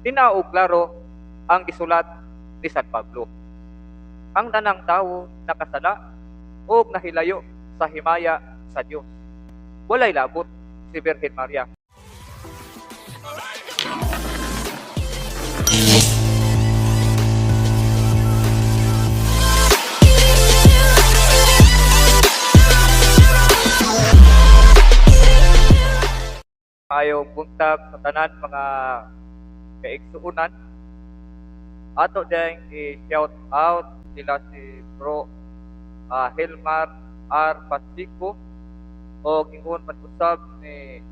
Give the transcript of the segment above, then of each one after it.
Tinao klaro ang gisulat ni San Pablo. Ang tanang tawo nakasala o nahilayo sa himaya sa Dios. Walay labot si Virgin Maria. Ayaw buntag sa tanan mga kaigsuunan. Ato ding i-shout out sila si Bro ah, Helmar R. Pachico o ingon pag-usab ni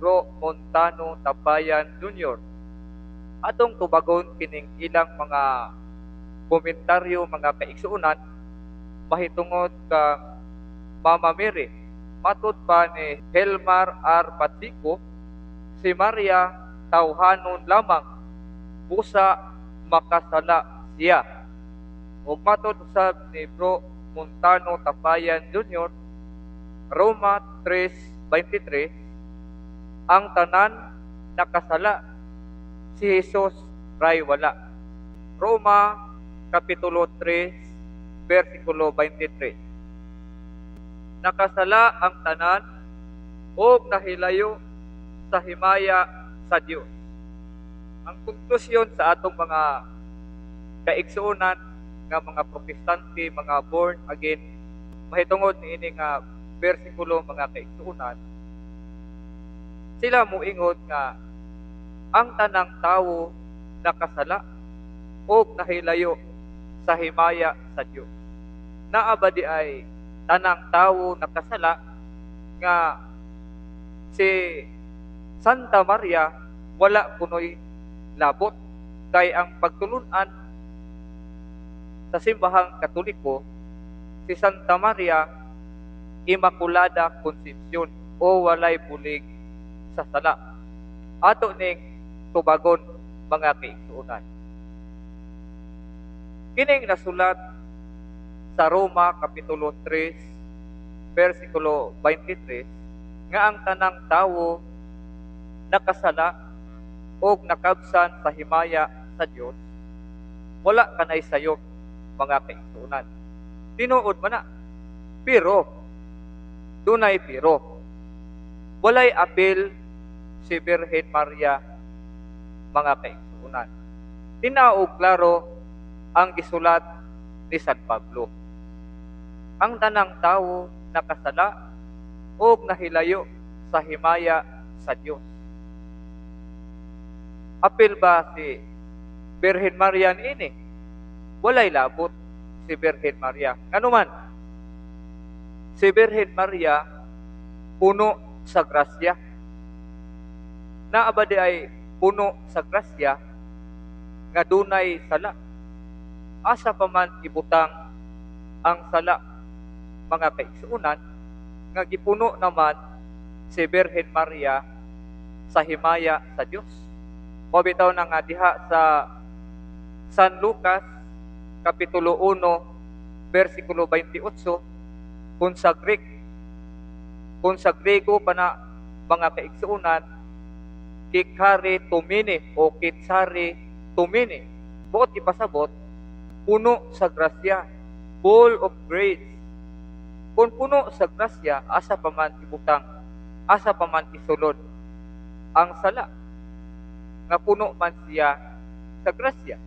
Bro Montano Tabayan Jr. Atong tubagon kining ilang mga komentaryo mga kaigsuunan mahitungod ka Mama Mary matud pa ni Helmar R. Pachico, si Maria tawhanon lamang, busa makasala siya. Ug matud usab ni Bro Montano Tapayan Jr., Roma 3.23, ang tanan nakasala, si Jesus ray wala. Roma Kapitulo 3, versikulo 23 nakasala ang tanan o nahilayo sa himaya sa Dios. Ang konklusyon sa atong mga kaigsuonan nga mga protestante, mga born again, mahitungod ni ini nga bersikulo mga kaigsuonan, sila muingon nga ang tanang tawo nakasala o nahilayo sa himaya sa Dios. Naabadi ay tanang tawo nakasala nga si Santa Maria wala kunoy labot. Kay ang pagtulunan sa simbahang katoliko si Santa Maria Immaculada Concepcion o walay bulig sa sala. Ato ning tubagon mga kaigsuonan kining nasulat sa Roma Kapitulo 3 versikulo 23 nga ang tanang tawo nakasala o nakabsan sa himaya sa Dios wala kanay sayo mga kaigsunan tinuod man na. Pero dunay pero walay apil si Birhen Maria mga kaigsunan tinao klaro ang gisulat ni San Pablo. Ang tanang tawo nakasala o nahilayo sa himaya sa Dios. Apil ba si Birhen Maria ini? Walay labot si Birhen Maria. Ano man? Si Birhen Maria puno sa grasya. Naabadi ay puno sa grasya nga dunay sala. Asa pa man ibutang ang sala mga kaigsuunan nga gipuno naman si Birhen Maria sa himaya sa Dios. Mo bitaw na nga diha sa San Lucas kapitulo 1 versikulo 28 kung sa Greek kung sa Grego pa na mga kaigsuunan kikari tumini o kitsari tumini buot ipasabot puno sa grasya full of grace kung puno sa grasya, asa pa ibutang, asa pa isulod ang sala. Nga puno man siya sa grasya.